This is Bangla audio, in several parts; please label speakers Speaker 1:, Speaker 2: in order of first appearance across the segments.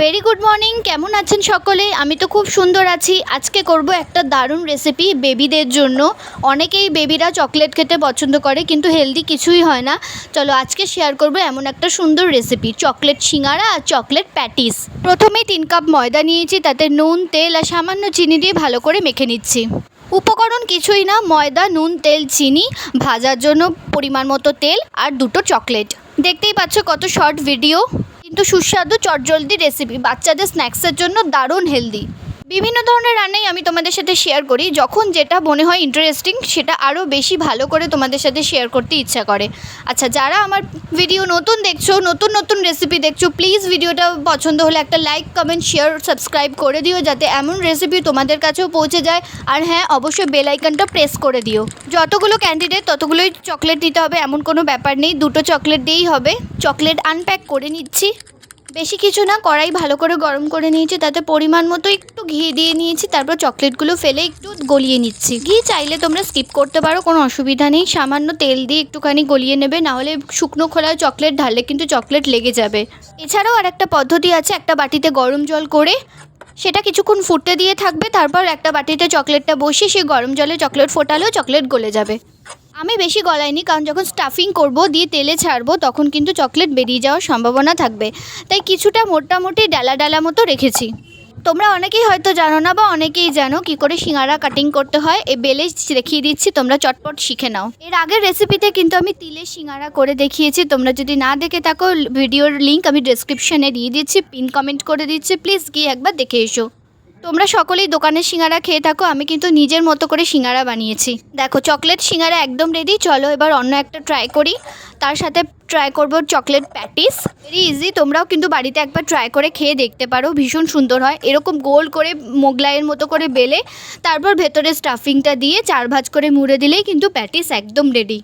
Speaker 1: ভেরি গুড মর্নিং কেমন আছেন সকলে? আমি তো খুব সুন্দর আছি। আজকে করব একটা দারুণ রেসিপি বেবিদের জন্য। অনেকেই বেবিরা চকলেট খেতে পছন্দ করে, কিন্তু হেলদি কিছুই হয় না। চলো আজকে শেয়ার করব এমন একটা সুন্দর রেসিপি চকলেট সিঙ্গারা আর চকলেট প্যাটিস প্রথমেই তিন কাপ ময়দা নিয়েছি, তাতে নুন, তেল আর সামান্য চিনি দিয়ে ভালো করে মেখে নিচ্ছি। উপকরণ কিছুই না, ময়দা, নুন, তেল, চিনি, ভাজার জন্য পরিমাণ মতো তেল আর দুটো চকলেট দেখতেই পাচ্ছ কত শর্ট ভিডিও কিন্তু সুস্বাদু চটজলদি রেসিপি বাচ্চাদের স্ন্যাক্সের জন্য দারুণ হেলদি বিভিন্ন ধরনের রান্নাই আমি তোমাদের সাথে শেয়ার করি। যখন যেটা মনে হয় ইন্টারেস্টিং সেটা আরও বেশি ভালো করে তোমাদের সাথে শেয়ার করতে ইচ্ছা করে। আচ্ছা যারা আমার ভিডিও নতুন দেখছ, নতুন নতুন রেসিপি দেখছ প্লিজ ভিডিওটা পছন্দ হলে একটা লাইক কমেন্ট শেয়ার সাবস্ক্রাইব করে দিও যাতে এমন রেসিপি তোমাদের কাছেও পৌঁছে যায়। আর হ্যাঁ অবশ্যই বেল প্রেস করে দিও। যতগুলো ক্যান্ডিডেট ততগুলোই চকলেট দিতে হবে, এমন কোনো ব্যাপার নেই। দুটো চকলেট দিয়েই হবে। চকলেট আনপ্যাক করে নিচ্ছি। বেশি কিছু না, কড়াই ভালো করে গরম করে নিয়েছি, তাতে পরিমাণ মতো একটু ঘি দিয়ে নিয়েছি, তারপর চকলেটগুলো ফেলে একটু গলিয়ে নিচ্ছি। ঘি চাইলে তোমরা স্কিপ করতে পারো, কোনো অসুবিধা নেই, সামান্য তেল দিয়ে একটুখানি গলিয়ে নেবে নাহলে শুকনো খোলা চকলেট ঢাললে কিন্তু চকলেট লেগে যাবে। এছাড়াও আর একটা পদ্ধতি আছে, একটা বাটিতে গরম জল করে, সেটা কিছুক্ষণ ফুটতে দিয়ে থাকবে, তারপর একটা বাটিতে চকলেটটা বসিয়ে, সেই গরম জলে চকলেট ফোটালেও চকলেট গলে যাবে। আমি বেশি গলাইনি, কারণ যখন স্টাফিং করব, দিয়ে তেলে ছাড়বো, তখন কিন্তু চকলেট বেরিয়ে যাওয়ার সম্ভাবনা থাকবে। তাই কিছুটা মোটামুটি ডালা ডালা মতো রেখেছি। তোমরা অনেকেই হয়তো জানো না বা অনেকেই জানো কি করে সিঙ্গারা কাটিং করতে হয়। এই বেলে দেখিয়ে দিচ্ছি, তোমরা চটপট শিখে নাও। এর আগের রেসিপিতে কিন্তু আমি তিলের সিঙ্গারা করে দেখিয়েছি। তোমরা যদি না দেখে থাকো, ভিডিওর লিঙ্ক আমি ডেসক্রিপশনে দিয়ে দিচ্ছি পিন কমেন্ট করে দিচ্ছি। প্লিজ গিয়ে একবার দেখে এসো। তোমরা সকলেই দোকানের সিঙ্গারা খেয়ে থাকো, আমি কিন্তু নিজের মতো করে সিঙ্গারা বানিয়েছি। দেখো, চকলেট সিঙ্গারা একদম রেডি চলো এবার অন্য একটা ট্রাই করি। তার সাথে ট্রাই করব চকলেট প্যাটিস ভেরি ইজি তোমরাও কিন্তু বাড়িতে একবার ট্রাই করে খেয়ে দেখতে পারো, ভীষণ সুন্দর হয়। এরকম গোল করে, মোগলাইয়ের মতো করে বেলে, তারপর ভেতরে স্টাফিংটা দিয়ে চার ভাঁজ করে মুড়ে দিলেই কিন্তু প্যাটিস একদম রেডি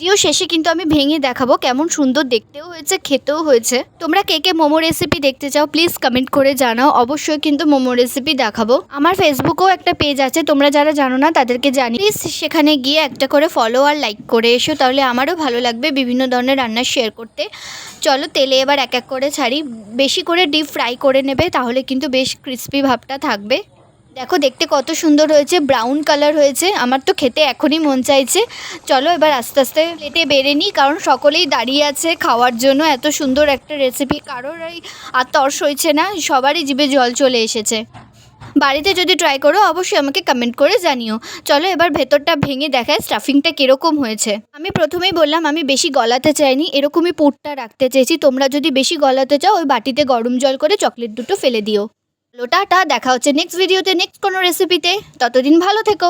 Speaker 1: ভিডিও শেষে কিন্তু আমি ভেঙে দেখাবো কেমন সুন্দর দেখতেও হয়েছে, খেতেও হয়েছে। তোমরা কে কে মোমো রেসিপি দেখতে চাও প্লিজ কমেন্ট করে জানাও। অবশ্যই কিন্তু মোমো রেসিপি দেখাবো। আমার ফেসবুকেও একটা পেজ আছে, তোমরা যারা জানো না তাদেরকে জানি প্লিজ সেখানে গিয়ে একটা করে ফলো আর লাইক করে এসো, তাহলে আমারও ভালো লাগবে বিভিন্ন ধরনের রান্না শেয়ার করতে। চলো তেলে এবার এক এক করে ছাড়ি। বেশি করে ডিপ ফ্রাই করে নেবে, তাহলে কিন্তু বেশ ক্রিস্পি ভাবটা থাকবে। দেখো দেখতে কত সুন্দর হয়েছে ব্রাউন কালার হয়েছে, আমার তো খেতে এখনই মন চাইছে। চলো এবার আস্তে আস্তে প্লেটে বেড়ে নিই, কারণ সকলেই দাঁড়িয়ে আছে খাওয়ার জন্য। এত সুন্দর একটা রেসিপি কারোর আর তর্স হয়েছে না, সবারই জিভে জল চলে এসেছে। বাড়িতে যদি ট্রাই করো, অবশ্যই আমাকে কমেন্ট করে জানিও। চলো এবার ভেতরটা ভেঙে দেখায় স্টাফিংটা কীরকম হয়েছে। আমি প্রথমেই বললাম, আমি বেশি গলাতে চাইনি, এরকমই পুরটা রাখতে চেয়েছি। তোমরা যদি বেশি গলাতে চাও, ওই বাটিতে গরম জল করে চকলেট দুটো ফেলে দিও। টাটা দেখা হচ্ছে নেক্সট ভিডিওতে নেক্সট কোনো রেসিপিতে ততদিন ভালো থেকো।